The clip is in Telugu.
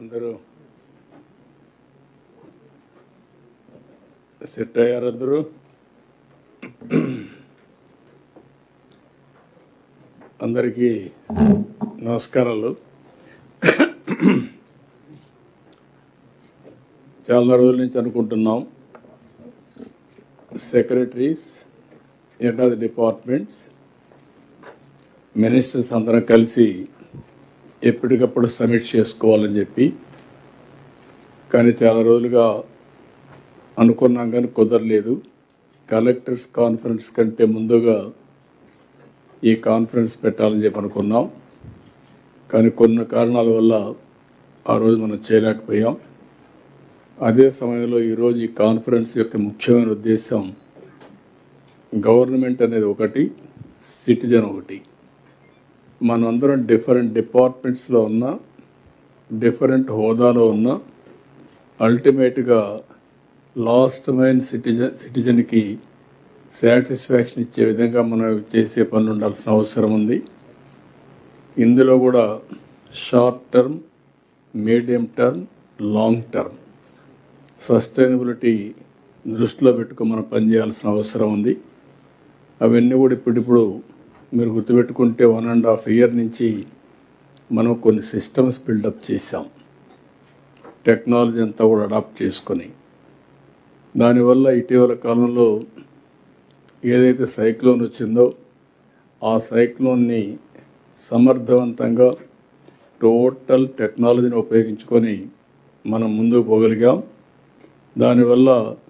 అందరూ సెట్ అయ్యారు అందరూ. అందరికీ నమస్కారాలు. చాలా రోజుల నుంచి అనుకుంటున్నాం. Secretaries end of departments ministers అందరం కలిసి ఎప్పటికప్పుడు సబ్మిట్ చేసుకోవాలని చెప్పి. కానీ చాలా రోజులుగా అనుకున్నాం కానీ కుదరలేదు. కలెక్టర్స్ కాన్ఫరెన్స్ కంటే ముందుగా ఈ కాన్ఫరెన్స్ పెట్టాలని చెప్పి అనుకున్నాం. కానీ కొన్ని కారణాల వల్ల ఆ రోజు మనం చేయలేకపోయాం. అదే సమయంలో ఈరోజు ఈ కాన్ఫరెన్స్ యొక్క ముఖ్యమైన ఉద్దేశం గవర్నమెంట్ అనేది ఒకటి సిటిజన్ ఒకటి. మనమందరం డిఫరెంట్ డిపార్ట్మెంట్స్లో ఉన్న డిఫరెంట్ హోదాలో ఉన్నా అల్టిమేట్గా లాస్ట్ మైన్ సిటిజన్ సిటిజన్కి సాటిస్ఫాక్షన్ ఇచ్చే విధంగా మనం చేసే పనులు ఉండాల్సిన అవసరం ఉంది. ఇందులో కూడా short term medium term long term sustainability దృష్టిలో పెట్టుకుని మనం పనిచేయాల్సిన అవసరం ఉంది. అవన్నీ కూడా ఇప్పుడిప్పుడు మీరు గుర్తుపెట్టుకుంటే వన్ అండ్ హాఫ్ ఇయర్ నుంచి మనం కొన్ని సిస్టమ్స్ బిల్డప్ చేశాం. టెక్నాలజీ అంతా కూడా అడాప్ట్ చేసుకొని. దానివల్ల ఇటీవల కాలంలో ఏదైతే సైక్లోన్ వచ్చిందో ఆ సైక్లోన్ని సమర్థవంతంగా టోటల్ టెక్నాలజీని ఉపయోగించుకొని మనం ముందుకు పోగలిగాం. దానివల్ల